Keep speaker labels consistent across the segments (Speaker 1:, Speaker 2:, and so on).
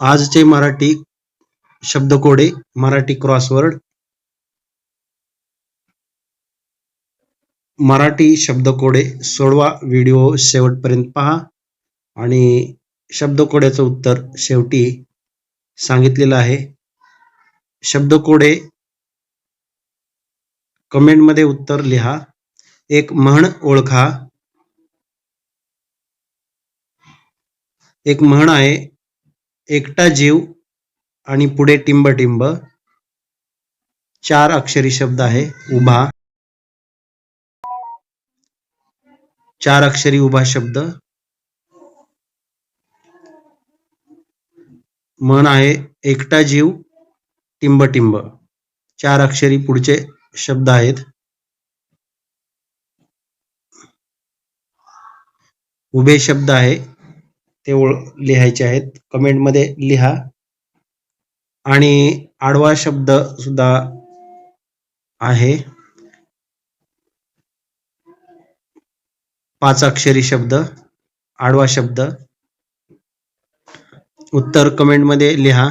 Speaker 1: आजचे मराठी शब्दकोडे मराठी क्रॉसवर्ड मराठी शब्दकोडे सोडवा व्हिडिओ शेवटपर्यंत पहा. आणि शब्दकोड्याचं उत्तर शेवटी सांगितलेलं आहे. शब्दकोडे कमेंटमध्ये उत्तर लिहा. एक म्हण ओळखा. एक म्हण आहे एकटा जीव आणि पुढे टिंब टिंब चार अक्षरी शब्द आहे उभा. चार अक्षरी उभा शब्द. मन आहे एकटा जीव टिंब टिंब चार अक्षरी पुढचे शब्द आहेत. उभे शब्द आहे ते ओळ लिहायचे आहेत. कमेंटमध्ये लिहा. आणि आडवा शब्द सुद्धा आहे. पाच अक्षरी शब्द आडवा शब्द. उत्तर कमेंटमध्ये लिहा.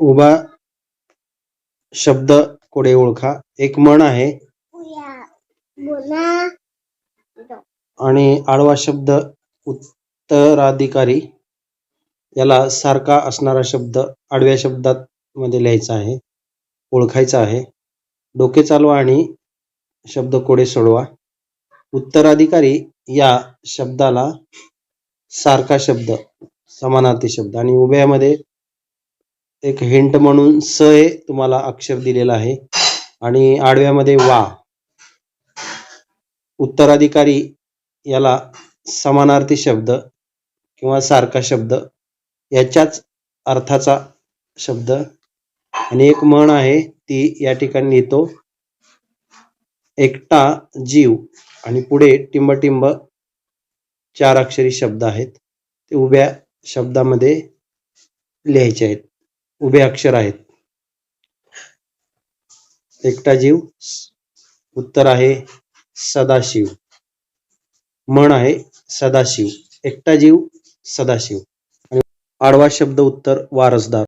Speaker 1: उभा शब्द कोडे ओळखा. एक म्हण आहे. आणि आडवा शब्द उत्तराधिकारी याला सारखा असणारा शब्द आडव्या शब्दात मध्ये लिहायचा आहे ओळखायचा आहे. डोके चालवा आणि शब्द कोडे सोडवा. उत्तराधिकारी या शब्दाला सारखा शब्द समानार्थी शब्द आणि उभ्यामध्ये एक हिंट म्हणून स हे तुम्हाला अक्षर दिलेला आहे. आणि आडव्यामध्ये वा उत्तराधिकारी याला समानार्थी शब्द किंवा सारखा शब्द याच्याच अर्थाचा शब्द आणि एक म्हण आहे ती या ठिकाणी लिहितो एकटा जीव आणि पुढे टिंबटिंब चार अक्षरी शब्द आहेत. ते उभ्या शब्दामध्ये लिहायचे आहेत. उभे अक्षर आहेत. एकटा जीव उत्तर आहे. सदाशिव. म्हण आहे सदाशिव. एकटा जीव सदाशिव. आणि आडवा शब्द उत्तर वारसदार.